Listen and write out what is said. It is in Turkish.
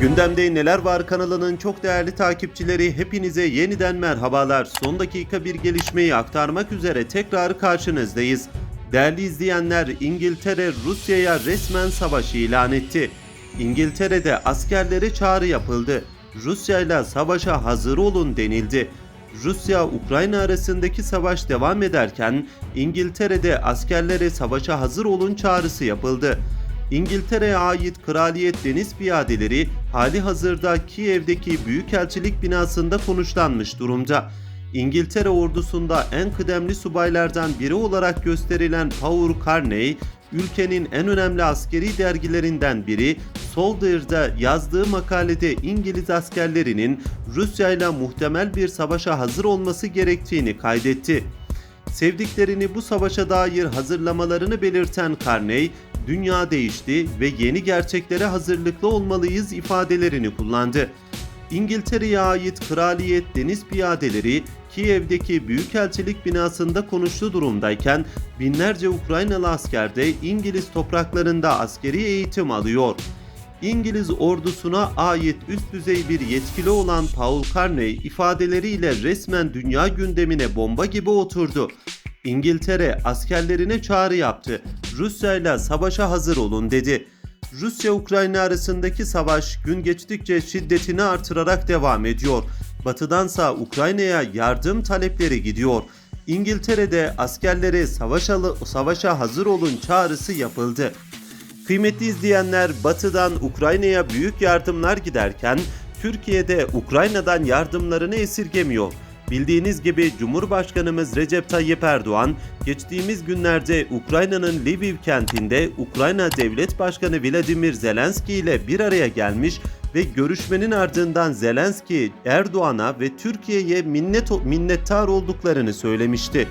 Gündemde Neler Var kanalının çok değerli takipçileri hepinize yeniden merhabalar. Son dakika bir gelişmeyi aktarmak üzere tekrar karşınızdayız. Değerli izleyenler İngiltere Rusya'ya resmen savaş ilan etti. İngiltere'de askerlere çağrı yapıldı. Rusya ile savaşa hazır olun denildi. Rusya-Ukrayna arasındaki savaş devam ederken İngiltere'de askerlere savaşa hazır olun çağrısı yapıldı. İngiltere'ye ait Kraliyet Deniz Piyadeleri hali hazırda Kiev'deki Büyükelçilik binasında konuşlanmış durumda. İngiltere ordusunda en kıdemli subaylardan biri olarak gösterilen Paul Carney, ülkenin en önemli askeri dergilerinden biri Soldier'da yazdığı makalede İngiliz askerlerinin Rusya ile muhtemel bir savaşa hazır olması gerektiğini kaydetti. Sevdiklerini bu savaşa dair hazırlamalarını belirten Carney, dünya değişti ve yeni gerçeklere hazırlıklı olmalıyız ifadelerini kullandı. İngiltere'ye ait Kraliyet Deniz Piyadeleri Kiev'deki Büyükelçilik binasında konuştu durumdayken binlerce Ukraynalı asker de İngiliz topraklarında askeri eğitim alıyor. İngiliz ordusuna ait üst düzey bir yetkili olan Paul Carney ifadeleriyle resmen dünya gündemine bomba gibi oturdu. İngiltere askerlerine çağrı yaptı. Rusya ile savaşa hazır olun dedi. Rusya-Ukrayna arasındaki savaş gün geçtikçe şiddetini artırarak devam ediyor. Batıdansa Ukrayna'ya yardım talepleri gidiyor. İngiltere'de askerlere savaşa, savaşa hazır olun çağrısı yapıldı. Kıymetli izleyenler Batı'dan Ukrayna'ya büyük yardımlar giderken Türkiye'de Ukrayna'dan yardımlarını esirgemiyor. Bildiğiniz gibi Cumhurbaşkanımız Recep Tayyip Erdoğan geçtiğimiz günlerde Ukrayna'nın Lviv kentinde Ukrayna Devlet Başkanı Vladimir Zelenski ile bir araya gelmiş ve görüşmenin ardından Zelenski Erdoğan'a ve Türkiye'ye minnet minnettar olduklarını söylemişti.